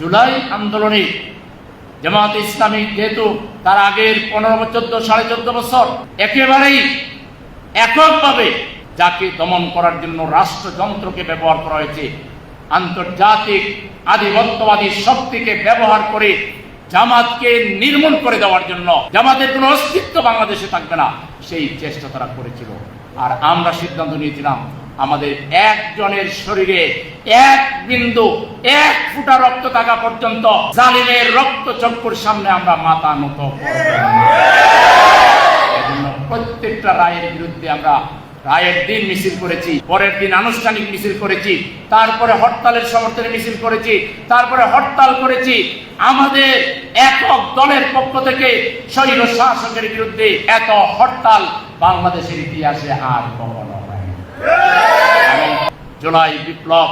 জুলাই আন্দোলনে জামাত ইসলামী যেহেতু তার আগের পনেরো চোদ্দ, সাড়ে চোদ্দ বছর, একেবারেই এককভাবে যাকে দমন করার জন্য রাষ্ট্রযন্ত্রকে ব্যবহার করা হয়েছে, আন্তর্জাতিক আধিপত্যবাদী শক্তিকে ব্যবহার করে জামাতকে নির্মূল করে দেওয়ার জন্য জামাতের কোনো অস্তিত্ব বাংলাদেশে থাকবে না, সেই চেষ্টা তারা করেছিল। আর আমরা সিদ্ধান্ত নিয়েছিলাম আমাদের একজনের শরীরে এক বিন্দু, এক ফুটা রক্ত থাকা পর্যন্ত জালিমের রক্ত চক্ষুর সামনে আমরা মাথা নত প্রত্যেকটা রায়ের বিরুদ্ধে আমরা রায়ের দিন মিছিল করেছি, পরের দিন আনুষ্ঠানিক মিছিল করেছি, তারপরে হরতালের সমর্থনে মিছিল করেছি, তারপরে হরতাল করেছি। আমাদের একক দলের পক্ষ থেকে শৈল শাসকের বিরুদ্ধে এত হরতাল বাংলাদেশের ইতিহাসে আর কখনো জুলাই বিপ্লব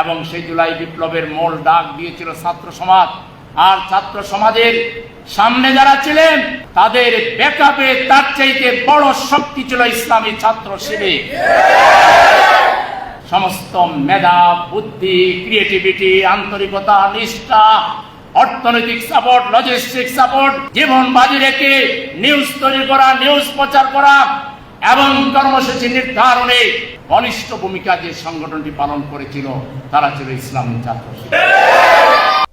এবং সেই জুলাই বিপ্লবের মূল ডাক দিয়েছিল ছাত্র সমাজ। আর ছাত্র সমাজের সামনে যারা ছিলেন, তাদের ব্যাকআপে তার চাইতে বড় শক্তি ছিল ইসলামী ছাত্র শিবির। সমস্ত মেধা, বুদ্ধি ক্রিয়েটিভিটি আন্তরিকতা, নিষ্ঠা, অর্থনৈতিক সাপোর্ট লজিস্টিক সাপোর্ট জীবন বাজি রেখে নিউজ তৈরি করা নিউজ প্রচার করা এবং কর্মসূচি নির্ধারণে বলিষ্ঠ ভূমিকা যে সংগঠনটি পালন করেছিল, তারা ছিল ইসলামী ছাত্র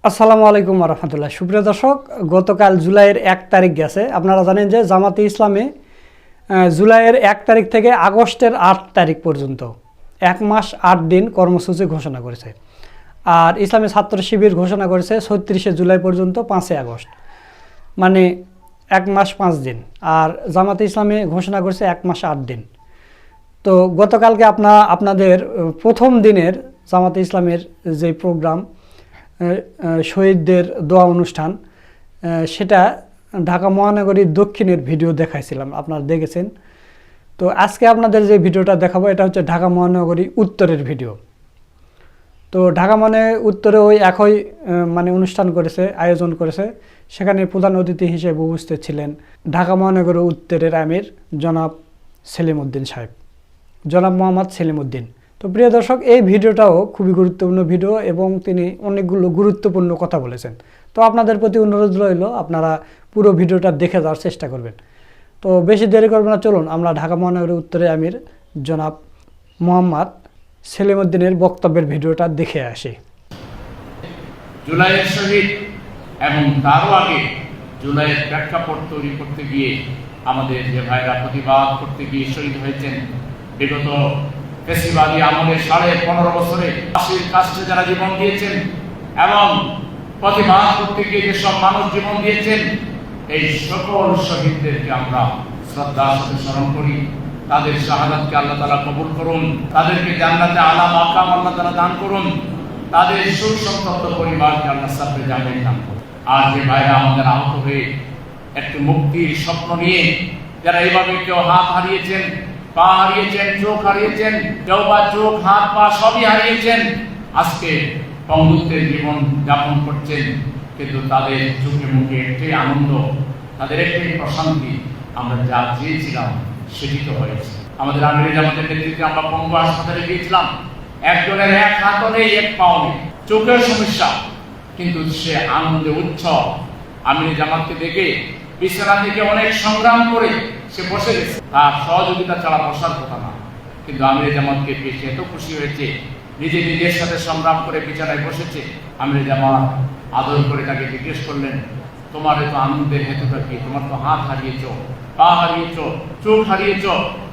আসসালামু আলাইকুম রহমতুল্লাহ সুপ্রিয় দর্শক, গতকাল জুলাইয়ের এক তারিখ গেছে। আপনারা জানেন যে জামাতে ইসলামে জুলাইয়ের এক তারিখ থেকে আগস্টের আট তারিখ পর্যন্ত এক মাস আট দিন কর্মসূচি ঘোষণা করেছে। আর ইসলামী ছাত্র শিবির ঘোষণা করেছে ছত্রিশে জুলাই পর্যন্ত, পাঁচই আগস্ট। মানে এক মাস পাঁচ দিন। আর জামাতে ইসলামী ঘোষণা করছে এক মাস আট দিন। তো গতকালকে আপনা, আপনাদের প্রথম দিনের জামাতে ইসলামের যে প্রোগ্রাম শহীদদের দোয়া অনুষ্ঠান সেটা ঢাকা মহানগরীর দক্ষিণের ভিডিও দেখাইছিলাম, আপনারা দেখেছেন। তো আজকে আপনাদের যে ভিডিওটা দেখাবো, এটা হচ্ছে ঢাকা মহানগরী উত্তরের ভিডিও। তো ঢাকা মানে উত্তরে ওই একই মানে অনুষ্ঠান করেছে, আয়োজন করেছে। সেখানে প্রধান অতিথি হিসেবে উপস্থিত ছিলেন ঢাকা মহানগর উত্তরের আমির জনাব সেলিম উদ্দিন সাহেব। জনাব মোহাম্মদ সেলিম উদ্দিন তো প্রিয় দর্শক, এই ভিডিওটাও খুবই গুরুত্বপূর্ণ ভিডিও এবং তিনি অনেকগুলো গুরুত্বপূর্ণ কথা বলেছেন। তো আপনাদের প্রতি অনুরোধ রইল, আপনারা পুরো ভিডিওটা দেখে যাওয়ার চেষ্টা করবেন। তো বেশি দেরি করবেন না, চলুন আমরা ঢাকা মহানগরী উত্তরে আমির জনাব মোহাম্মদ সেলিম উদ্দিনের বক্তব্যের ভিডিওটা দেখে আসি। জুলাইয়ের শহীদ এবং তারও আগে জুলাইয়ের প্রেক্ষাপট তৈরি করতে গিয়ে আমাদের যে ভাইরা প্রতিবাদ করতে গিয়ে শহীদ হয়েছেন, বিগত পেশিবাদী আমলের সাড়ে পনেরো বছরে ফাঁসির কাছে যারা জীবন দিয়েছেন এবং প্রতিবাদ করতে গিয়ে যেসব মানুষ জীবন দিয়েছেন, এই সকল শহীদদেরকে আমরা শ্রদ্ধার সাথে স্মরণ করি। তাদের শাহাদাতকে আল্লাহ তালা কবুল করুন, তাদেরকে জান্নাতে আলাম আকাম আল্লাহ তালা দান করুন, তাদের সুসন্তপ্ত পরিবারকে আল্লাহ সাথে জামিন দান করুন। আর যে ভাইরা আমাদের আহত হয়ে একটি মুক্তির স্বপ্ন নিয়ে যারা এইভাবে কেউ হাত হারিয়েছেন, পা হারিয়েছেন, চোখ হারিয়েছেন, কেউ বা চোখ, হাত, পা সবই হারিয়েছেন, আজকে বন্ধুত্বের জীবন যাপন করছেন, কিন্তু তাদের চোখে মুখে একটাই আনন্দ, তাদের একটাই প্রশান্তি, আমরা যা চেয়েছিলাম সেটি তো হয়েছে। আমাদের আমির আমাদের নেতৃত্বে আমরা পঙ্গু হাসপাতালে গিয়েছিলাম। একজনের এক হাতও নেই, এক পাও নেই। চোখের সমস্যা, কিন্তু সে আনন্দে উৎসব আমির জামাতকে দেখে বিছানা থেকে অনেক সংগ্রাম করে সে বসে গেছে। তার সহযোগিতা ছাড়া বসার কথা না। কিন্তু আমির জামাতকে পেয়ে এত খুশি হয়েছে, নিজে নিজের সাথে সংগ্রাম করে বিছানায় বসেছে। আমির জামাত আদর করে তাকে জিজ্ঞেস করলেন, তোমার এত আনন্দের হেতুটা কি? তোমার তো হাত হারিয়েছ। পা হারিয়েছ, চোখ হারিয়েছ,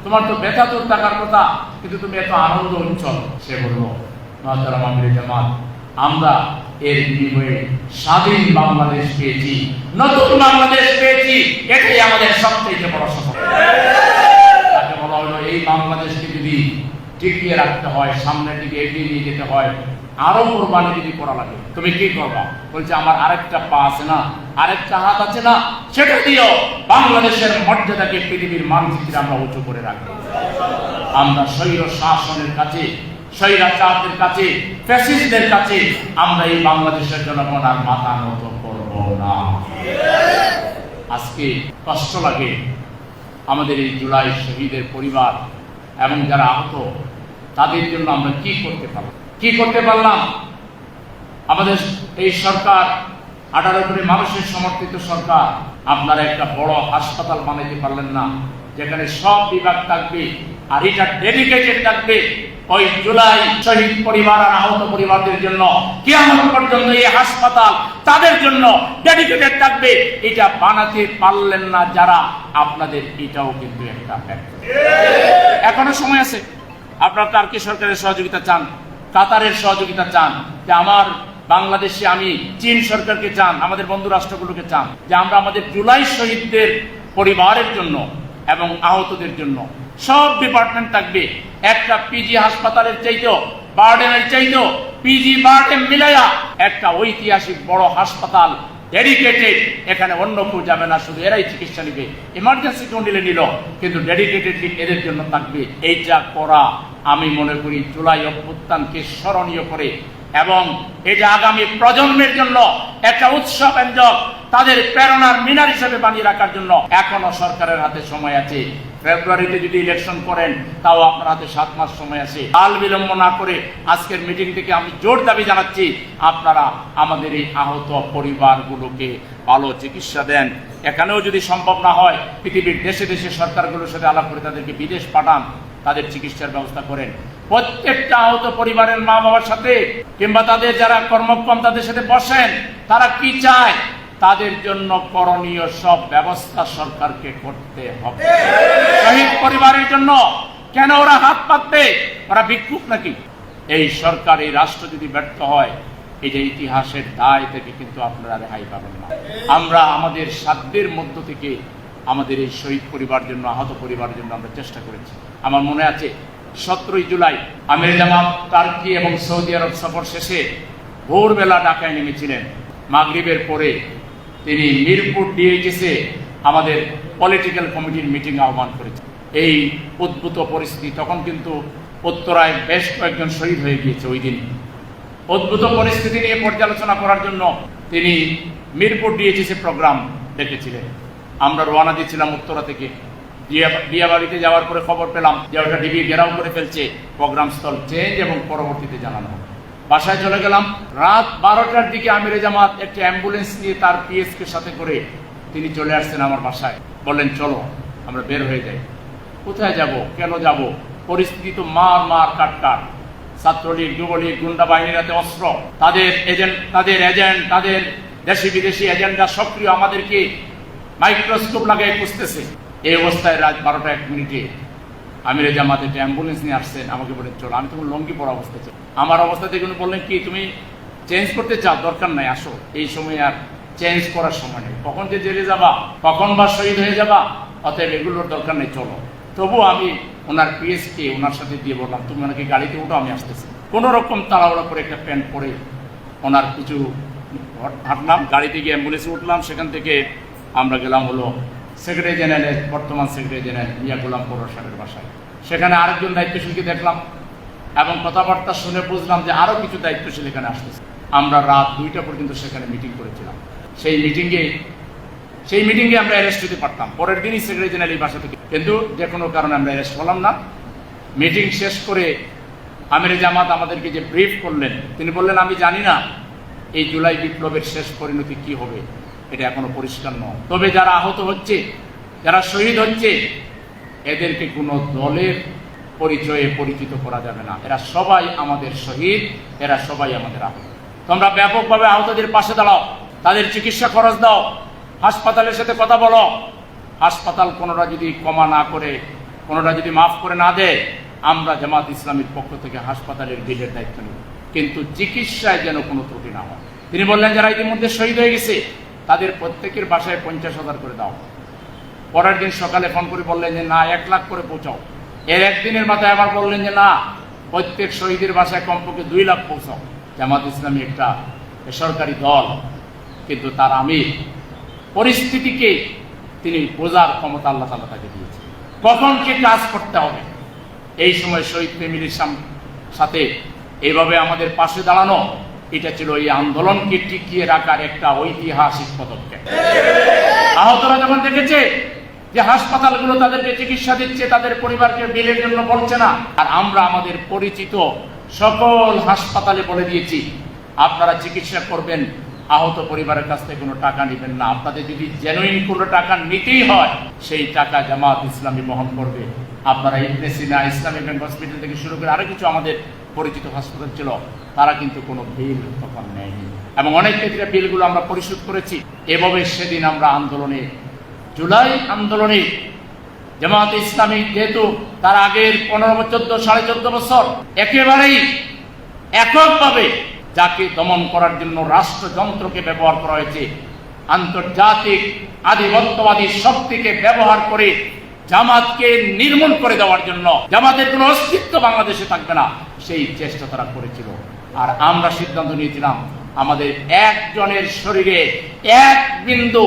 তোমার তো ব্যথা তোর টাকার কথা, কিন্তু তুমি এত আনন্দ উচ্ছল। সে বলল জামাত, আমরা এর বিনিময়ে স্বাধীন বাংলাদেশ পেয়েছি, নতুন বাংলাদেশ পেয়েছি, এটাই আমাদের সবথেকে বড় হলো, এই বাংলাদেশকে যদি টিকিয়ে রাখতে হয়, সামনের দিকে এগিয়ে নিয়ে যেতে হয় আরও কোরবানি যদি করা লাগে, তুমি কি করবা? বলছে, আমার আরেকটা পা আছে না, আরেকটা হাত আছে না, সেটা দিও বাংলাদেশের মর্যাদাকে পৃথিবীর মানচিত্রে আমরা উঁচু করে রাখব। আমরা স্বৈর শাসনের কাছে, স্বৈরাচারদের কাছে, ফ্যাসিস্টদের কাছে আমরা এই বাংলাদেশের জনগণ আর মাথা নত করব না। আজকে কষ্ট লাগে আমাদের এই জুলাই শহীদের পরিবার এবং যারা আহত, তাদের জন্য আমরা কি করতে পারলাম কি করতে পারলাম? আমাদের এই সরকার আঠারো কোটি মানুষের সমর্থিত সরকার আপনারা একটা বড় হাসপাতাল বানাইতে পারলেন না যেখানে সব বিভাগ থাকবে আর এটা ডেডিকেটেড থাকবে। ওই জুলাই শহীদ পরিবার আর আহত পরিবারদের জন্য কিয়ামত পর্যন্ত এই হাসপাতাল তাদের জন্য ডেডিকেটেড থাকবে। এটা বানাতে পারলেন না যারা আপনাদের এটাও কিন্তু একটা। এখনও সময় আছে। আপনারা টার্কি সরকারের সহযোগিতা চান? কাতারের সহযোগিতা চান, যে আমার বাংলাদেশে আমি চীন সরকারকে চান, আমাদের বন্ধু রাষ্ট্রগুলোকে চান, যে আমরা আমাদের জুলাই শহীদদের পরিবারের জন্য এবং আহতদের জন্য সব ডিপার্টমেন্ট থাকবে। একটা পিজি হাসপাতালের চাইতেও, বার্ডেনের চাইতেও, পিজি বার্ডেন মিলাইয়া একটা ঐতিহাসিক বড় হাসপাতাল ডেডিকেটেড এখানে অন্য কেউ যাবে না, শুধু এরাই চিকিৎসা নিবে। ইমার্জেন্সি কেউ নিলে নিল, কিন্তু ডেডিকেটেড এদের জন্য থাকবে? এইটা করা। আমি মনে করি জুলাই অভ্যুত্থানকে স্মরণীয় করে। এবং এই এটা আগামী প্রজন্মের জন্য একটা উৎসব এনজক তাদের প্রেরণার মিনার হিসেবে বানিয়ে রাখার জন্য এখনও সরকারের হাতে সময় আছে। ফেব্রুয়ারিতে যদি ইলেকশন করেন, তাও আপনার হাতে সাত মাস সময় আছে। কাল বিলম্ব না করে আজকের মিটিং থেকে আমি জোর দাবি জানাচ্ছি, আপনারা আমাদের এই আহত পরিবারগুলোকে ভালো চিকিৎসা দেন। এখানেও যদি সম্ভব না হয়, পৃথিবীর দেশে দেশে সরকারগুলোর সাথে আলাপ করে তাদেরকে বিদেশ পাঠান, তাদের চিকিৎসার ব্যবস্থা করেন। প্রত্যেকটা আহত পরিবারের মা বাবার সাথে, কিংবা তাদের যারা কর্মক্ষম তাদের সাথে বসেন, তারা কি চায়? তাদের জন্য করণীয় সব ব্যবস্থা সরকারকে করতে হবে। শহীদ পরিবারের জন্য কেন ওরা হাত পাতবে? ওরা ভিক্ষুক নাকি? এই সরকার, এই রাষ্ট্র যদি ব্যর্থ হয়, এই যে ইতিহাসের দায় থেকে কিন্তু আপনারা রেহাই পাবেন না। আমরা আমাদের সাধ্যের মধ্য থেকে আমাদের এই শহীদ পরিবার জন্য, আহত পরিবারের জন্য আমরা চেষ্টা করেছি। আমার মনে আছে, সতেরোই জুলাই আমির জামাত টার্কি এবং সৌদি আরব সফর শেষে ভোরবেলা ঢাকায় নেমেছিলেন। মাগরিবের পরে তিনি মিরপুর ডিএইচএসে আমাদের পলিটিক্যাল কমিটির মিটিং আহ্বান করেছেন। এই উদ্ভূত পরিস্থিতি তখন কিন্তু উত্তরায় বেশ কয়েকজন শহীদ হয়ে গিয়েছে ওই দিন। অদ্ভুত পরিস্থিতি নিয়ে পর্যালোচনা করার জন্য তিনি মিরপুর ডিএইচএসি প্রোগ্রাম ডেকেছিলেন আমরা রওনা দিয়েছিলাম উত্তরা থেকে। দিয়াবাড়িতে যাওয়ার পরে খবর পেলাম যে ওটা ডিবি ঘেরাও করে ফেলছে। প্রোগ্রাম স্থল চেঞ্জ এবং পরবর্তীতে জানানো হবে। বাসায় চলে গেলাম। রাত বারোটার দিকে আমিরে জামাত একটি অ্যাম্বুলেন্স নিয়ে তার পিএসকে সাথে করে তিনি চলে আসছেন আমার বাসায়। বললেন, চলো, আমরা বের হয়ে যাই। কোথায় যাব? কেন যাব? পরিস্থিতি তো মার মার কাট কাট ছাত্রলীগ, যুবলীগ, গুন্ডা বাহিনীর হাতে অস্ত্র। তাদের এজেন্ট তাদের এজেন্ট, তাদের দেশি বিদেশি এজেন্টরা সক্রিয় আমাদেরকে মাইক্রোস্কোপ লাগাই খুঁজতেছে। এই অবস্থায় রাত বারোটা এক মিনিটে আমিরে জামাত একটা অ্যাম্বুলেন্স নিয়ে আসছেন, আমাকে বলেন, চলো, আমি তখন লঙ্গি পড়া অবস্থা ছিল আমার অবস্থা থেকে উনি বললেন, কি, তুমি চেঞ্জ করতে চাও? দরকার নাই, আসো। এই সময় আর চেঞ্জ করার সময় নেই। কখন যে জেলে যাবা, কখন বা শহীদ হয়ে যাবা, অতএব এগুলোর দরকার নেই, চলো। তবু আমি ওনার পিএসকে ওনার সাথে দিয়ে বললাম, তুমি ওনাকে গাড়িতে উঠো আমি আসতেছি। কোনো রকম তাড়াহুড়া করে একটা প্যান্ট পরে ওনার কিছু হাঁটলাম গাড়িতে গিয়ে অ্যাম্বুলেন্সে উঠলাম। সেখান থেকে আমরা গেলাম হলো সেক্রেটারি জেনারেলের বর্তমান সেক্রেটারি জেনারেল মিয়া গোলাম পৌর সাহেবের বাসায়। সেখানে আরেকজন দায়িত্বশীলকে দেখলাম এবং কথাবার্তা শুনে বুঝলাম যে আরও কিছু দায়িত্বশীল এখানে আসতেছে। আমরা রাত দুইটা পর্যন্ত সেখানে মিটিং করেছিলাম। সেই মিটিংয়ে সেই মিটিংয়ে আমরা অ্যারেস্ট হতে পারতাম। পরের দিনই সেক্রেটারি জেনারেল বাসা থেকে কিন্তু যে কোনো কারণে আমরা অ্যারেস্ট হলাম না। মিটিং শেষ করে আমির জামাত আমাদেরকে যে ব্রিফ করলেন, তিনি বললেন, আমি জানি না এই জুলাই বিপ্লবের শেষ পরিণতি কি হবে। এটা এখনও পরিষ্কার নয়। তবে যারা আহত হচ্ছে, যারা শহীদ হচ্ছে, এদেরকে কোনো দলের পরিচয়ে পরিচিত করা যাবে না। এরা সবাই আমাদের শহীদ, এরা সবাই আমাদের আহত। তোমরা ব্যাপকভাবে আহতদের পাশে দাঁড়াও, তাদের চিকিৎসা খরচ দাও, হাসপাতালের সাথে কথা বলো। হাসপাতাল কোনোটা যদি কমা না করে, কোনোটা যদি মাফ করে না দেয়, আমরা জামাত ইসলামের পক্ষ থেকে হাসপাতালের বিলের দায়িত্ব নেব। কিন্তু চিকিৎসায় যেন কোনো ত্রুটি না হয়। তিনি বললেন, যারা ইতিমধ্যে শহীদ হয়ে গেছে তাদের প্রত্যেকের বাসায় পঞ্চাশ হাজার করে দাও। পরের দিন সকালে ফোন করে বললেন যে, না, এক লাখ করে পৌঁছাও। এর একদিনের মাথায় আবার বললেন যে, না, প্রত্যেক শহীদের বাসায় কমপক্ষে দুই লাখ পৌঁছাও। জামাত ইসলামী একটা বেসরকারি দল, কিন্তু তার আমির পরিস্থিতিকে তিনি বোঝার ক্ষমতা আল্লাহ তালা তাকে দিয়েছে কখন কে কাজ করতে হবে? এই সময় শহীদ ফ্যামিলির সাথে এইভাবে আমাদের পাশে দাঁড়ানো এটা ছিল এই আন্দোলনকে টিকিয়ে রাখার একটা ঐতিহাসিক পদক্ষেপ। আহতরা যখন দেখেছে যে হাসপাতালগুলো তাদেরকে চিকিৎসা দিচ্ছে, তাদের পরিবারকে বিলের জন্য বলছে না। আর আমরা আমাদের পরিচিত সকল হাসপাতালে বলে দিয়েছি, আপনারা চিকিৎসা করবেন, আহত পরিবারের কাছ থেকে কোনো টাকা নেবেন না। আপনাদের যদি জেনুইন কোনো টাকা নিতেই হয়, সেই টাকা জামাত ইসলামী বহন করবে। আপনারা ইবনে ইসলামী ব্যাংক হসপিটাল থেকে শুরু করে আরও কিছু আমাদের পরিচিত হাসপাতাল ছিল, তারা কিন্তু কোনো বিল তখন নেয়নি। এবং অনেক ক্ষেত্রে বিলগুলো আমরা পরিশোধ করেছি। এভাবে সেদিন আমরা আন্দোলনে, জুলাই আন্দোলনে জামাত ইসলামী যেহেতু তার আগের পনেরো চোদ্দ, সাড়ে চোদ্দ বছর, একেবারেই এককভাবে যাকে দমন করার জন্য রাষ্ট্রযন্ত্রকে ব্যবহার করা হয়েছে, আন্তর্জাতিক আধিপত্যবাদী শক্তিকে ব্যবহার করে জামাতকে নির্মূল করে দেওয়ার জন্য, জামাতের কোনো অস্তিত্ব বাংলাদেশে থাকবে না। সেই চেষ্টা তারা করেছিল। আর আমরা সিদ্ধান্ত নিয়েছিলাম, আমাদের একজনের শরীরে এক বিন্দু,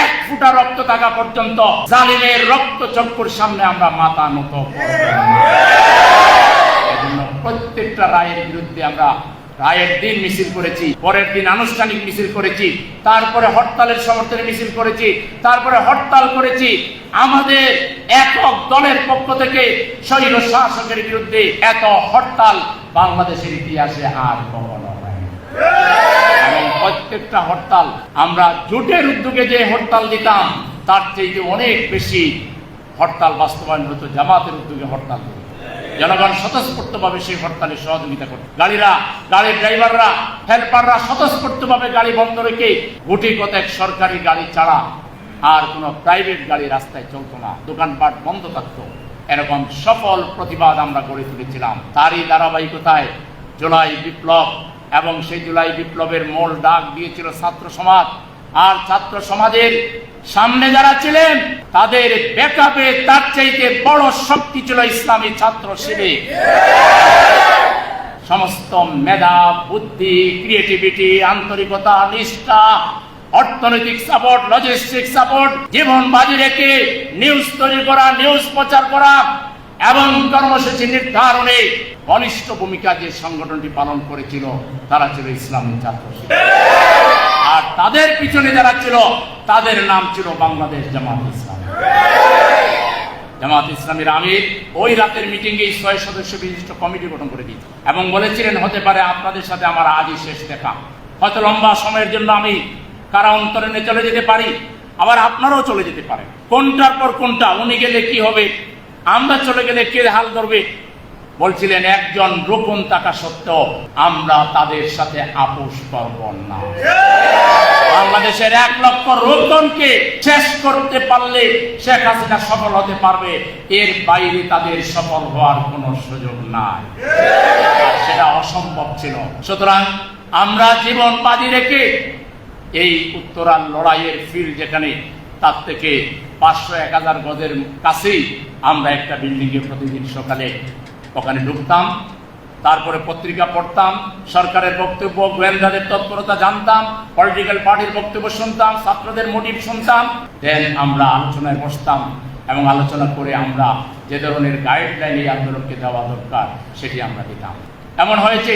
এক ফুটা রক্ত থাকা পর্যন্ত জালিমের রক্ত চক্কুর সামনে আমরা মাথা নত প্রত্যেকটা রায়ের বিরুদ্ধে আমরা রায়ের দিন মিছিল করেছি, পরের দিন আনুষ্ঠানিক মিছিল করেছি, তারপরে হরতালের সমর্থনে মিছিল করেছি, তারপরে হরতাল করেছি। আমাদের একক দলের পক্ষ থেকে শৈল শাসকের বিরুদ্ধে এত হরতাল বাংলাদেশের ইতিহাসে আর কখনো এবং প্রত্যেকটা হরতাল, আমরা জোটের উদ্যোগে যে হরতাল দিতাম, তার চেয়ে অনেক বেশি হরতাল বাস্তবায়ন হতো, জামাতের উদ্যোগে হরতাল জনগণ স্বতঃস্ফূর্তভাবে সেই হরতালে সহযোগিতা করত গাড়িরা, গাড়ির ড্রাইভাররা, হেল্পাররা স্বতঃস্ফূর্তভাবে গাড়ি বন্ধ রেখে গুটি কতক সরকারি গাড়ি ছাড়া আর কোনো প্রাইভেট গাড়ি রাস্তায় চলতো না। দোকানপাট বন্ধ থাকতো। এরকম সফল প্রতিবাদ আমরা গড়ে তুলেছিলাম। তারই ধারাবাহিকতায় জুলাই বিপ্লব এবং সেই জুলাই বিপ্লবের মূল ডাক দিয়েছিল ছাত্র সমাজ। আর ছাত্র সমাজের সামনে যারা ছিলেন, তাদের ব্যাকআপে তার চাইতে বড় শক্তি ছিল ইসলামী ছাত্র শিবির সমস্ত মেধা, বুদ্ধি ক্রিয়েটিভিটি আন্তরিকতা, নিষ্ঠা, অর্থনৈতিক সাপোর্ট লজিস্টিক সাপোর্ট জীবন বাজি রেখে নিউজ তৈরি করা নিউজ প্রচার করা এবং কর্মসূচি নির্ধারণে বলিষ্ঠ ভূমিকা যে সংগঠনটি পালন করেছিল, তারা ছিল ইসলামী ছাত্র শিবির। আর তাদের পিছনে যারা ছিল, তাদের নাম ছিল বাংলাদেশ জামাত ইসলাম। জামাত ইসলামের আমির ওই রাতের মিটিংয়ে ছয় সদস্য বিশিষ্ট কমিটি গঠন করে দিয়েছে এবং বলেছিলেন, হতে পারে আপনাদের সাথে আমার আজই শেষ দেখা। হয়তো লম্বা সময়ের জন্য আমি কারা অন্তরণে চলে যেতে পারি, আবার আপনারাও চলে যেতে পারেন। কোনটার পর কোনটা, উনি গেলে কি হবে? আমরা চলে গেলে কে হাল ধরবে? বলছিলেন, একজন রোপণ থাকা সত্ত্বেও আমরা তাদের সাথে আপোষ করব না। বাংলাদেশের এক লক্ষ রোপণকে শেষ করতে পারলে শেখ হাসিনা সফল হতে পারবে। এর বাইরে তাদের সফল হওয়ার কোনো সুযোগ নাই। সেটা অসম্ভব ছিল। সুতরাং আমরা জীবন বাজি রেখে এই উত্তরার লড়াইয়ের ফিল্ড যেখানে, তার থেকে পাঁচশো এক হাজার গজের কাছেই আমরা একটা বিল্ডিংয়ে প্রতিদিন সকালে ওখানে ঢুকতাম, তারপরে পত্রিকা পড়তাম, সরকারের বক্তব্য, গোয়েন্দাদের তৎপরতা জানতাম পলিটিক্যাল পার্টির বক্তব্য শুনতাম, ছাত্রদের মোটিভ শুনতাম। দেন আমরা আলোচনায় বসতাম এবং আলোচনা করে আমরা যে ধরনের গাইডলাইন এই আন্দোলনকে দেওয়া দরকার সেটি আমরা দিতাম। এমন হয়েছে,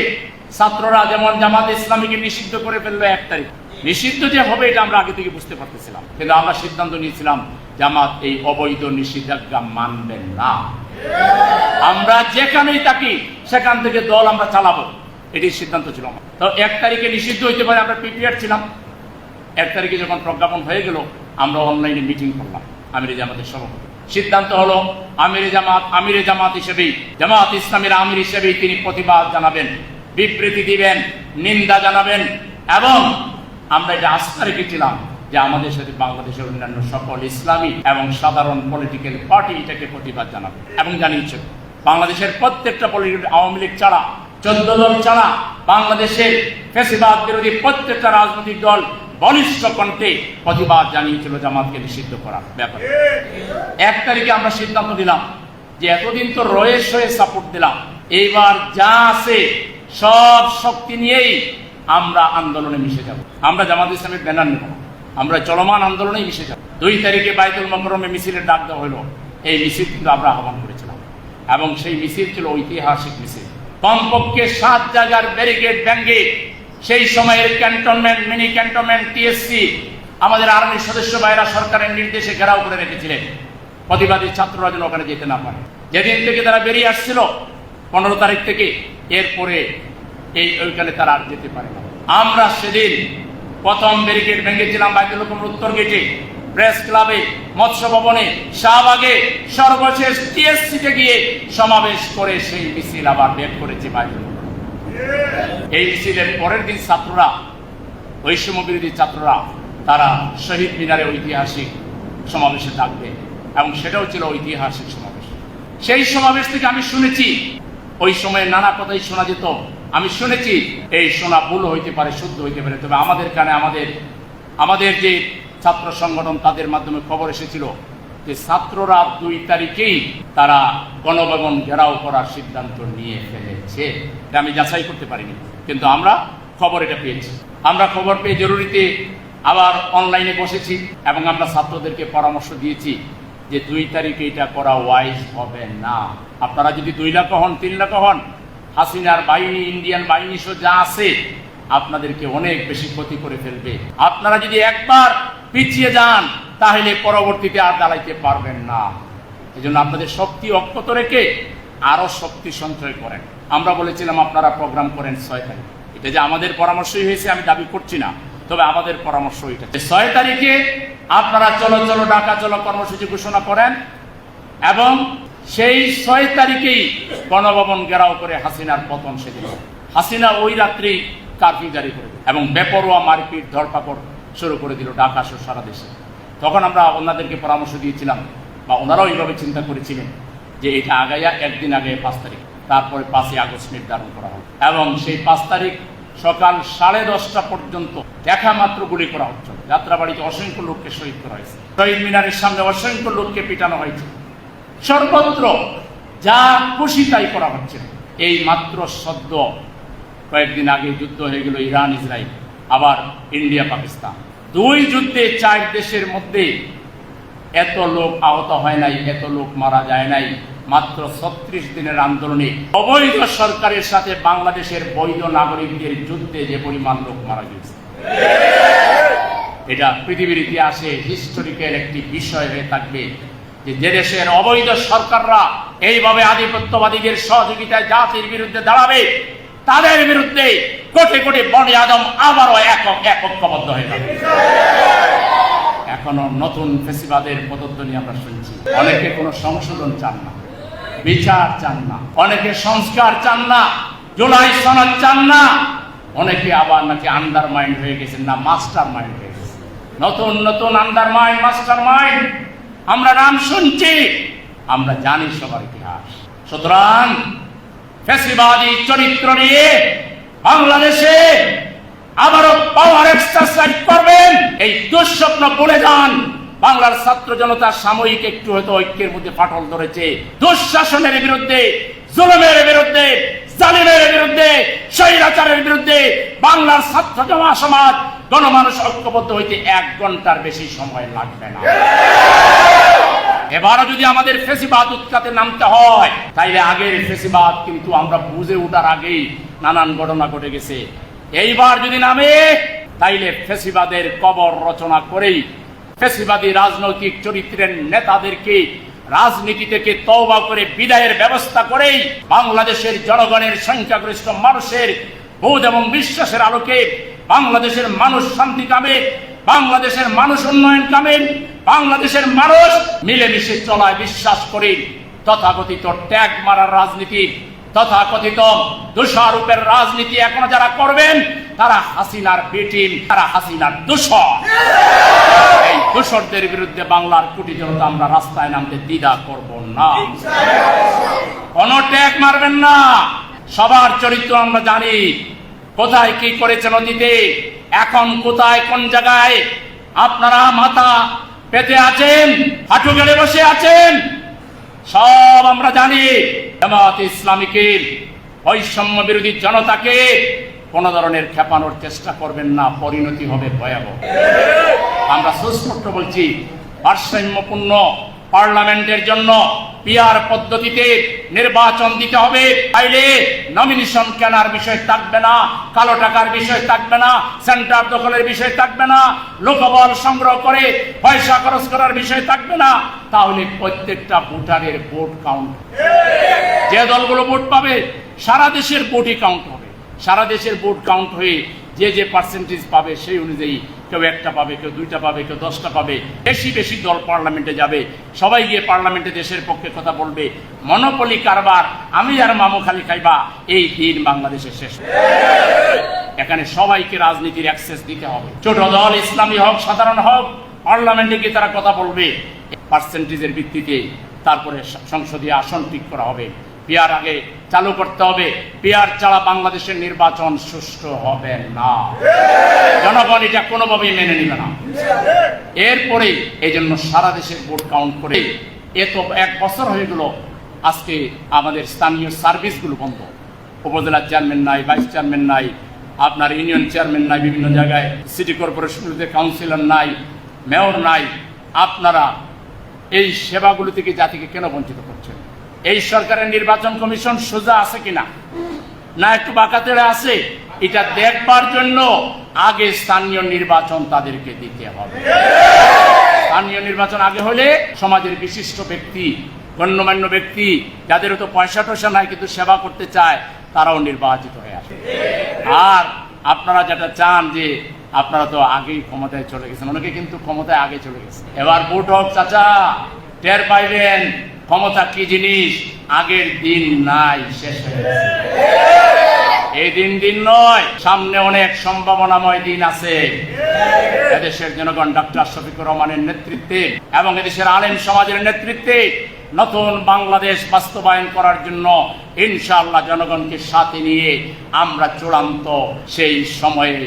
ছাত্ররা যেমন জামাত ইসলামীকে নিষিদ্ধ করে ফেলল এক তারিখ। নিষিদ্ধ যে হবে এটা আমরা আগে থেকে বুঝতে পারতেছিলাম, কিন্তু আমরা সিদ্ধান্ত নিয়েছিলাম জামাত এই অবৈধ নিষেধাজ্ঞা মানবেন না। আমরা যেখানেই থাকি, সেখান থেকে দল আমরা চালাবো। এটি সিদ্ধান্ত ছিল আমার। তো এক তারিখে নিষিদ্ধ হইতে পারে, আমরা প্রিপেয়ার ছিলাম। এক তারিখে যখন প্রজ্ঞাপন হয়ে গেল, আমরা অনলাইনে মিটিং করলাম, আমিরে জামাতের সভাপতি। সিদ্ধান্ত হলো, আমিরে জামাত আমিরে জামাত হিসেবেই, জামাত ইসলামের আমির হিসেবেই তিনি প্রতিবাদ জানাবেন, বিবৃতি দিবেন, নিন্দা জানাবেন, এবং আমরা এটা আস্থা রেখেছিলাম যে আমাদের সাথে বাংলাদেশের অন্যান্য সকল ইসলামী এবং সাধারণ পলিটিক্যাল পার্টি এটাকে প্রতিবাদ জানাবে এবং জানিয়েছে, বাংলাদেশের প্রত্যেকটা পলিটিক্যাল আওয়ামী লীগ ছাড়া, চোদ্দ দল ছাড়া বাংলাদেশের ফেসিবাদ বিরোধী প্রত্যেকটা রাজনৈতিক দল বলিষ্ঠ কণ্ঠে প্রতিবাদ জানিয়েছিল জামাতকে নিষিদ্ধ করার ব্যাপারে এক তারিখে আমরা সিদ্ধান্ত দিলাম যে এতদিন তো রয়ে সয়ে সাপোর্ট দিলাম, এইবার যা আছে সব শক্তি নিয়েই আমরা আন্দোলনে মিশে যাব আমরা জামাত ইসলামের ব্যানার নেব। আমরা চলমান আন্দোলনেই মিশে যাব। দুই তারিখে বাইতুল মকরমে মিছিলের ডাক দেওয়া হলো। এই মিছিল কিন্তু আমরা আহ্বান করেছিলাম। এবং সেই মিছিল ছিল ঐতিহাসিক মিছিল। কমপক্ষে সাত জায়গার ব্যারিকেড ব্যাঙ্গে সেই সময়ের ক্যান্টনমেন্ট, মিনি ক্যান্টনমেন্ট, টিএসসি আমাদের আর্মির সদস্য ভাইরা সরকারের নির্দেশে ঘেরাও করে রেখেছিলেন। প্রতিবাদী ছাত্ররা যেন ওখানে যেতে না পারে। যেদিন থেকে তারা বেরিয়ে আসছিল, পনেরো তারিখ থেকে এরপরে এই ওইখানে তারা আর যেতে পারে না। আমরা সেদিন প্রথম ব্যারিকেড ভেঙেছিলাম বাইতুল হুকুমের উত্তর গেটে। প্রেস ক্লাবে, মৎস্য ভবনে, শাহবাগে সর্বশেষ টিএসসিতে গিয়ে সমাবেশ করে সেই মিছিল আবার বের করেছে বাইতুল। এই মিছিলের পরের দিন ছাত্ররা, বৈষম্য বিরোধী ছাত্ররা, তারা শহীদ মিনারে ঐতিহাসিক সমাবেশে থাকবে এবং সেটাও ছিল ঐতিহাসিক সমাবেশ। সেই সমাবেশ থেকে আমি শুনেছি, ওই সময়ে নানা কথাই শোনা যেত। আমি শুনেছি, এই শোনা ভুল হইতে পারে, শুদ্ধ হইতে পারে, তবে আমাদের কানে আমাদের আমাদের যে ছাত্র সংগঠন তাদের মাধ্যমে খবর এসেছিল যে ছাত্ররা দুই তারিখেই তারা গণভবন ঘেরাও করার সিদ্ধান্ত নিয়ে ফেলেছে। এটা আমি যাচাই করতে পারিনি, কিন্তু আমরা খবর এটা পেয়েছি। আমরা খবর পেয়ে জরুরিতে আবার অনলাইনে বসেছি এবং আমরা ছাত্রদেরকে পরামর্শ দিয়েছি যে দুই তারিখে এটা করা ওয়াইজ হবে না। আপনারা যদি দুই লাখ হন, তিন লাখ হন হাসিনার বাহিনী, ইন্ডিয়ান বাহিনী সহ যা আছে, আপনাদেরকে অনেক বেশি ক্ষতি করে ফেলবে। আপনারা যদি একবার পিছিয়ে যান, তাহলে পরবর্তীতে আর দাঁড়াইতে পারবেন না। এই জন্য আপনাদের শক্তি অক্ষত রেখে আরও শক্তি সঞ্চয় করেন। আমরা বলেছিলাম, আপনারা প্রোগ্রাম করেন ছয় তারিখ। এটা যে আমাদের পরামর্শই হয়েছে, আমি দাবি করছি না। তবে আমাদের পরামর্শ এটা। ছয় তারিখে আপনারা চলো চলো, ডাকা চলো কর্মসূচি ঘোষণা করেন এবং সেই ছয় তারিখেই গণভবন ঘেরাও করে হাসিনার পতন সেদিন। হাসিনা ওই রাত্রি কারফিউ জারি করে দিল এবং বেপরোয়া মারপিট, ধরপাকড় শুরু করে দিল ঢাকা সারা দেশে। তখন আমরা ওনাদেরকে পরামর্শ দিয়েছিলাম বা ওনারাও এইভাবে চিন্তা করেছিলেন যে এটা আগাইয়া একদিন আগে পাঁচ তারিখ, তারপরে পাঁচই আগস্ট নির্ধারণ করা হবে এবং সেই পাঁচ তারিখ সকাল সাড়ে দশটা পর্যন্ত দেখা মাত্র গুলি করা হচ্ছে যাত্রাবাড়িতে অসংখ্য লোককে শহীদ করা হয়েছে। শহীদ মিনারের সামনে অসংখ্য লোককে পিটানো হয়েছে। সর্বত্র যা খুশি তাই করা হচ্ছে। এই মাত্র সদ্য কয়েকদিন আগে যুদ্ধ হয়ে গেল ইরান, ইসরায়েল, আবার ইন্ডিয়া, পাকিস্তান। দুই যুদ্ধে চার দেশের মধ্যে এত লোক আহত হয় নাই, এত লোক মারা যায় নাই। মাত্র ছত্রিশ দিনের আন্দোলনে অবৈধ সরকারের সাথে বাংলাদেশের বৈধ নাগরিকদের যুদ্ধে যে পরিমাণ লোক মারা গেছে এটা পৃথিবীর ইতিহাসে হিস্টোরিক্যাল একটি বিষয় হয়ে থাকবে। যে দেশের অবৈধ সরকাররা এইভাবে আধিপত্যবাদীদের সহযোগিতায় জাতির বিরুদ্ধে দাঁড়াবে, তাদের বিরুদ্ধে কোটি কোটি বনে আদম আবারও একক একত্রবদ্ধ হয়ে যাবে। এখনও নতুন ফেসিবাদের পদধ্বনি আমরা শুনছি। অনেকে কোনো সংশোধন চান না, বিচার চান না, অনেকে সংস্কার চান না, জুলাই সনদ চান না, অনেকে আবার নাকি আন্ডার মাইন্ড হয়ে গেছেন না মাস্টার মাইন্ড হয়ে গেছে নতুন নতুন আন্ডার মাইন্ড মাস্টার মাইন্ড আমরা নাম শুনছি, আমরা জানি সবার ইতিহাস। সুতরাং ফেসিবাদী চরিত্র নিয়ে বাংলাদেশে আবারও পাওয়ার এক্সারসাইজ করবেন। এই দুঃস্বপ্ন বলে যান। বাংলার ছাত্র জনতা সাময়িক একটু হয়তো ঐক্যের মধ্যে ফাটল ধরেছে। দুঃশাসনের বিরুদ্ধে, জুলুমের বিরুদ্ধে জালিমের বিরুদ্ধে, স্বৈরাচারের বিরুদ্ধে বাংলার ছাত্র জমা সমাজ, গণমানুষ ঐক্যবদ্ধ হইতে এক ঘণ্টার বেশি সময় লাগবে না। এবারও যদি আমাদের ফেসিবাদ উৎখাতে নামতে হয়, তাইলে আগের ফেসিবাদ কিন্তু আমরা বুঝে ওঠার আগেই নানান ঘটনা ঘটে গেছে। এইবার যদি নামে, তাইলে ফেসিবাদের কবর রচনা করেই ফেসিবাদী রাজনৈতিক চরিত্রের নেতাদেরকে রাজনীতি থেকে তওবা করে বিদায়ের ব্যবস্থা করেই বাংলাদেশের জনগণের সংখ্যাগরিষ্ঠ মানুষের বোধ এবং বিশ্বাসের আলোকে বাংলাদেশের মানুষ শান্তি কামে, বাংলাদেশের মানুষ উন্নয়ন কামে, বাংলাদেশের মানুষ মিলেমিশে চলায় বিশ্বাস করে, তথাকথিত ট্যাগ মারার রাজনীতি তথাকথিত দোষারোপের রাজনীতি এখনও যারা করবেন, তারা হাসিনার বেটিম, তারা হাসিনার দোষর। এই দোষরদের বিরুদ্ধে বাংলার কোটি জনতা আমরা রাস্তায় নামতে দ্বিধা করব না। কোন ট্যাগ মারবেন না। সবার চরিত্র আমরা জানি। কোথায় কি করেছেন অতীতে এখন কোথায়, কোন জায়গায়? আপনারা মাথা পেতে আছেন? হাঁটু গেলে বসে আছেন? সব আমরা জানি জামাত ইসলামীকে বৈষম্য বিরোধী জনতাকে কোন ধরনের খেপানোর চেষ্টা করবেন না, পরিণতি হবে ভয়াবহ। আমরা সুস্পষ্ট বলছি, ভারসাম্যপূর্ণ পার্লামেন্টের জন্য পিয়ার পদ্ধতিতে নির্বাচন দিতে হবে। তাইলে নমিনেশন কেনার বিষয় থাকবে না, কালো টাকার বিষয় থাকবে না সেন্টার দখলের বিষয় থাকবে না, লোকবল সংগ্রহ করে পয়সা খরচ করার বিষয় থাকবে না। তাহলে প্রত্যেকটা ভোটারের ভোট কাউন্ট যে দলগুলো ভোট পাবে, সারা দেশের ভোটই কাউন্ট হবে। সারা দেশের ভোট কাউন্ট হয়ে যে যে পার্সেন্টেজ পাবে, সেই অনুযায়ী কেউ একটা পাবে, কেউ দুইটা পাবে, কেউ দশটা পাবে। বেশি বেশি দল পার্লামেন্টে যাবে। সবাই গিয়ে পার্লামেন্টে দেশের পক্ষে কথা বলবে। মনোপলি কারবার, আমি আর মামু খালি খাইবা, এই দিন বাংলাদেশে শেষ এখানে সবাইকে রাজনীতির অ্যাক্সেস দিতে হবে। ছোট দল ইসলামী হোক, সাধারণ হোক, পার্লামেন্টে গিয়ে তারা কথা বলবে। পার্সেন্টেজের ভিত্তিতে তারপরে সংসদীয় আসন ঠিক করা হবে। পিয়ার আগে চালু করতে হবে। পিয়ার ছাড়া বাংলাদেশের নির্বাচন সুষ্ঠু হবে না। জনগণ এটা কোনোভাবেই মেনে নেবে না। এরপরে এই জন্য সারা দেশের ভোট কাউন্ট করে এ তো এক বছর হয়ে গেল আজকে আমাদের স্থানীয় সার্ভিসগুলো বন্ধ। উপজেলার চেয়ারম্যান নাই, ভাইস চেয়ারম্যান নাই, আপনার ইউনিয়ন চেয়ারম্যান নাই, বিভিন্ন জায়গায় সিটি কর্পোরেশনগুলোতে কাউন্সিলর নাই মেয়র নাই। আপনারা এই সেবাগুলো থেকে জাতিকে কেন বঞ্চিত করছেন? এই সরকারের নির্বাচন কমিশন সোজা আছে কিনা? না একটু বাঁকাতেড়ে আছে? এটা দেখবার জন্য আগে স্থানীয় নির্বাচন তাদেরকে দিতে হবে। স্থানীয় নির্বাচন আগে হলে সমাজের বিশিষ্ট ব্যক্তি, গণ্যমান্য ব্যক্তি, যাদের তো পয়সা টয়সা নাই কিন্তু সেবা করতে চায়, তারাও নির্বাচিত হয়ে আসে। আর আপনারা যেটা চান যে আপনারা তো আগেই ক্ষমতায় চলে গেছেন, অনেকে কিন্তু ক্ষমতায় আগে চলে গেছে। এবার ভোট হোক, চাচা, টের পাইবেন। ক্ষমতা কি জিনিস? আগের দিন নাই, শেষ হয়ে এই দিন দিন নয়, সামনে অনেক সম্ভাবনাময় দিন আছে। এদেশের জনগণ ডক্টর শফিকুর রহমানের নেতৃত্বে এবং এদেশের আলেম সমাজের নেতৃত্বে নতুন বাংলাদেশ বাস্তবায়ন করার জন্য ইনশাআল্লাহ জনগণকে সাথে নিয়ে আমরা চূড়ান্ত সেই সময়ে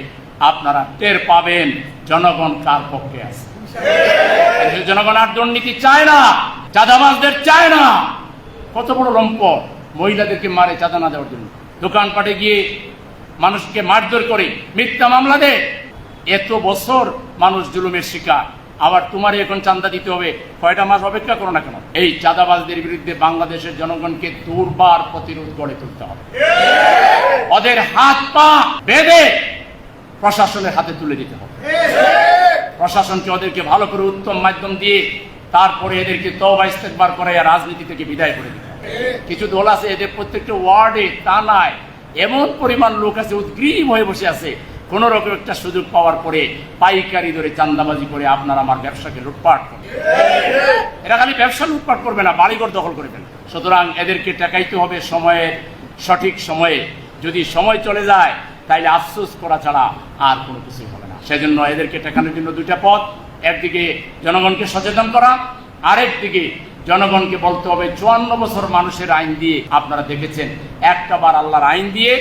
আপনারা টের পাবেন, জনগণ কার পক্ষে আছে। জনগণ আর দুর্নীতি চায় না, চাঁদাবাজদের চায় না। কত বড় লম্প মহিলাদেরকে মারে চাঁদা না দেওয়ার জন্য। দোকানপাটে গিয়ে মানুষকে মারধর করে মিথ্যা মামলা দেয়। এত বছর মানুষ জুলুমের শিকার। আবার তোমারই এখন চান্দা দিতে হবে। কয়টা মাস অপেক্ষা করো না কেন? এই চাঁদাবাজদের বিরুদ্ধে বাংলাদেশের জনগণকে দুর্বার প্রতিরোধ গড়ে তুলতে হবে। ওদের হাত পা বেঁধে প্রশাসনের হাতে তুলে দিতে হবে। প্রশাসনকে ওদেরকে ভালো করে উত্তম মাধ্যম দিয়ে তারপরে এদেরকে তবা ইস্তেকবার করে রাজনীতি থেকে বিদায় করে দিতে কিছু দল আছে, এদের প্রত্যেকটা ওয়ার্ডে নাই এমন পরিমাণ লোক আছে, উদ্গ্রীব হয়ে বসে আছে কোন রকম একটা সুযোগ পাওয়ার পরে পাইকারি ধরে চান্দাবাজি করে আপনার আমার ব্যবসাকে লুটপাট করে এরা খালি ব্যবসা লুটপাট করবে না, বাড়িঘর দখল করবে না সুতরাং এদেরকে টেকাইতে হবে সময়ের সঠিক সময়ে। যদি সময় চলে যায়, তাইলে আফসোস করা ছাড়া আর কোনো কিছু হবে সেজন্য এদেরকে ঠেকানোর জন্য দুইটা পথ। একদিকে জনগণকে সচেতন করা আরেকদিকে জনগণকে বলতে হবে চুয়ান্ন বছর মানুষের আইন দিয়ে আপনারা দেখেছেন একটা বার আল্লাহর আইন দিয়ে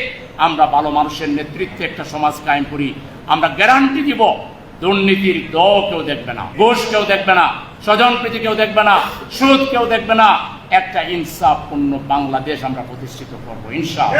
আমরা ভালো মানুষের নেতৃত্বে একটা সমাজ কায়েম করি। আমরা গ্যারান্টি দিব দুর্নীতির দ কেউ দেখবে না ঘোষ কেউ দেখবে না স্বজন প্রীতি কেউ দেখবে না সুদ কেউ দেখবে না। একটা ইনসাফপূর্ণ বাংলাদেশ আমরা প্রতিষ্ঠিত করব ইনসাফ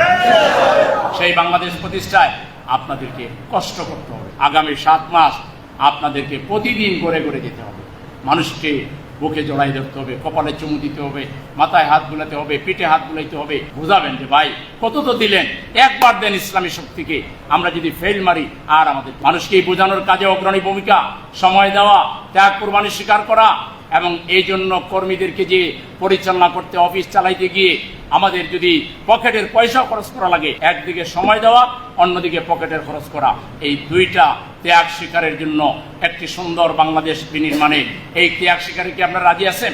সেই বাংলাদেশ প্রতিষ্ঠায় আপনাদেরকে কষ্ট করতে আগামী সাত মাস আপনাদেরকে প্রতিদিন করে করে যেতে হবে। মানুষকে বুকে জড়াই ধরতে হবে, কপালে চুমু দিতে হবে, মাথায় হাত বুলাতে হবে, পিঠে হাত বুলাইতে হবে। বোঝাবেন যে ভাই, কত তো দিলেন? একবার দেন ইসলামী শক্তিকে। আমরা যদি ফেল মারি, আর আমাদের মানুষকে বোঝানোর কাজে অগ্রণী ভূমিকা। সময় দেওয়া, ত্যাগ, কোরবানি স্বীকার করা এবং এই জন্য কর্মীদেরকে যে পরিচালনা করতে, অফিস চালাইতে গিয়ে আমাদের যদি পকেটের পয়সা খরচ করা লাগে, একদিকে সময় দেওয়া, অন্যদিকে পকেটের খরচ করা। এই দুইটা ত্যাগ শিকারের জন্য একটি সুন্দর বাংলাদেশ বিনির্মাণে এই ত্যাগ শিকারে কি আপনারা রাজি আছেন?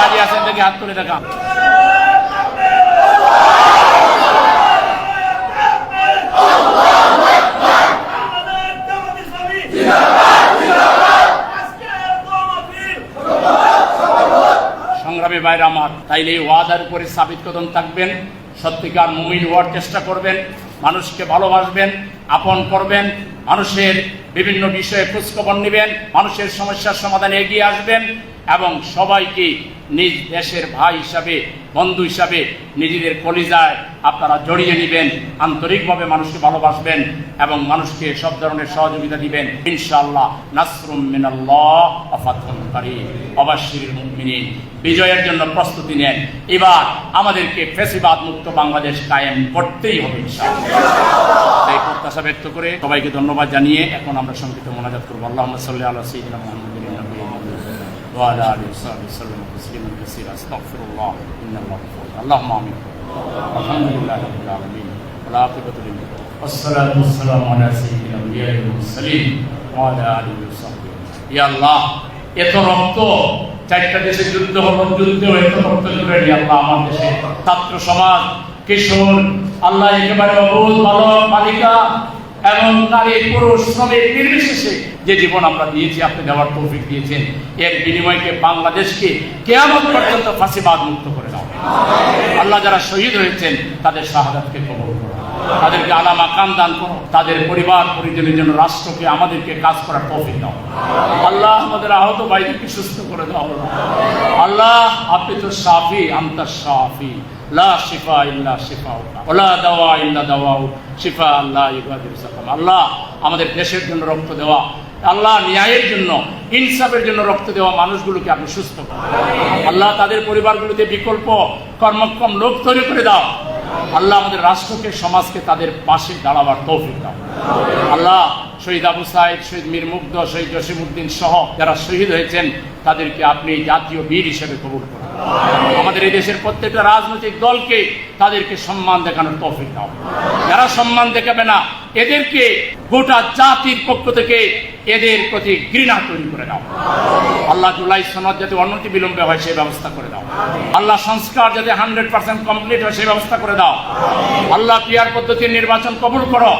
রাজি আছেন দেখে হাত তুলে দেখা ভাইরা আমার, তাইলে এই ওয়াদার উপরে সাবিত কদম থাকবেন, সত্যিকার মুমিন হওয়ার চেষ্টা করবেন, মানুষকে ভালোবাসবেন, আপন করবেন, মানুষের বিভিন্ন বিষয়ে খোঁজখবর নেবেন, মানুষের সমস্যার সমাধানে এগিয়ে আসবেন এবং সবাইকে নিজ দেশের ভাই হিসাবে, বন্ধু হিসাবে নিজেদের কলিজায় আপনারা জড়িয়ে নেবেন, আন্তরিকভাবে মানুষকে ভালোবাসবেন এবং মানুষকে সব ধরনের সহযোগিতা দিবেন। ইনশাআল্লাহ, নাসরুম মিনাল্লাহ অবশ্যই মুমিনিন, বিজয়ের জন্য প্রস্তুতি নেন। এবার আমাদেরকে ফেসিবাদ মুক্ত বাংলাদেশ কায়েম করতেই হবে এই প্রত্যাশা ব্যক্ত করে সবাইকে ধন্যবাদ জানিয়ে এখন আমরা সংক্ষিপ্ত মোনাজাত করব। আল্লাহ সাল্লি আল্লাহ সঈদিনা وعلى اله وصحبه وسلم تسليما كثيرا استغفر الله ان الله غفور اللهم امين الحمد لله رب العالمين والعاقبه للمتقين والصلاة والسلام على سيد الأنبياء والمرسلين وعلى آله وصحبه يا الله এত রক্ত চারটা দেশে যুদ্ধ হলো যুদ্ধেও এত রক্ত জুড়ে নিয়ে আল্লাহ আমার দেশে ছাত্র সমাজ কিশোর আল্লাহ একেবারে অবুধ বালক বালিকা এবং নারী পুরুষ শ্রমিক নির্বিশেষে যে জীবন আমরা দিয়েছি, আপনি দেওয়ার তৌফিক দিয়েছেন। এর বিনিময়কে বাংলাদেশকে কেয়ামত পর্যন্ত ফাঁসিবাদ মুক্ত করে দাও। আল্লাহ যারা শহীদ হয়েছেন, তাদের শাহাদাতকে কবল করো। তাদেরকে আলা মাকাম দান করো। তাদের পরিবার পরিজনের জন্য রাষ্ট্রকে, আমাদেরকে কাজ করার তৌফিক দাও। আল্লাহ আমাদের আহত ভাইদেরকে সুস্থ করে দাও। আল্লাহ। আপনি তো সাফি আন্তা সাফি লা শিফা ইল্লা শিফা ওলা দাওয়া আল্লাহ আল্লাহ আমাদের দেশের জন্য রক্ত দেওয়া, আল্লাহ ন্যায়ের জন্য, ইনসাফের জন্য রক্ত দেওয়া মানুষগুলোকে আপনি সুস্থ করুন। আল্লাহ তাদের পরিবারগুলোতে বিকল্প, কর্মক্ষম লোক তৈরি করে দাও। আল্লাহ আমাদের রাষ্ট্রকে, সমাজকে তাদের পাশে দাঁড়াবার তৌফিক দাও। আল্লাহ শহীদ আবু সাইদ, শহীদ মীর মুগ্ধ, শহীদ জসিমুদ্দিন সহ যারা শহীদ হয়েছেন, তাদেরকে আপনি জাতীয় বীর হিসেবে কবুল করুন। আমাদের এই দেশের প্রত্যেকটা রাজনৈতিক দলকে তাদেরকে সম্মান দেখানোর তৌফিক দাও। যারা সম্মান দেখাবে না, এদেরকে গোটা জাতির পক্ষ থেকে এদের প্রতি ঘৃণা তৈরি করে দাও। আল্লাহ জুলাই সনদ যাতে অন্যতি বিলম্বে হয় সেই ব্যবস্থা করে দাও। আল্লাহ সংস্কার যাতে হান্ড্রেড পার্সেন্ট কমপ্লিট হয় সেই ব্যবস্থা করে দাও। আল্লাহ পিয়ার পদ্ধতির নির্বাচন কবুল করো।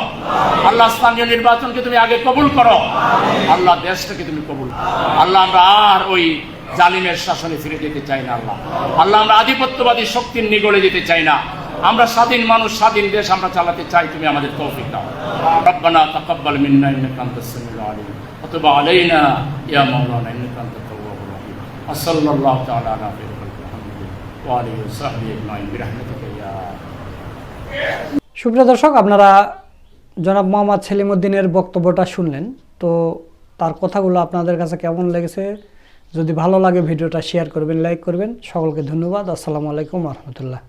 আল্লাহ স্থানীয় নির্বাচনকে তুমি আগে কবুল করো। আল্লাহ দেশটাকে তুমি কবুল। আল্লাহ আমরা আর ওই জালিমের শাসনে ফিরে যেতে চাই না আল্লাহ। আল্লাহ আমরা আধিপত্যবাদী শক্তির নিগড়ে যেতে চাই না। আমরা স্বাধীন মানুষ, স্বাধীন দেশ আমরা চালাতে চাই, তুমি আমাদের তৌফিক দাও। রব্বানা তাকাব্বাল মিন্না ইন্নাকা আনতাস সামিউল আলিম। ওয়া আলাইনা ইয়া মাওলানা ইন্নাকা আনতাত তাওয়াবুর রহিম। ওয়া সাল্লাল্লাহু তাআলা আলা ওয়া আলিহি ওয়া সাহবিহি আজমাইন। বিরহমাতিকা ইয়া সুপ্রিয় দর্শক, আপনারা জনাব মোহাম্মদ সেলিমুদ্দিনের বক্তব্যটা শুনলেন। তো তার কথাগুলো আপনাদের কাছে কেমন লেগেছে? যদি ভালো লাগে ভিডিওটা শেয়ার করবেন লাইক করবেন। সকলকে ধন্যবাদ। আসসালামু আলাইকুম রহমতুল্লাহ।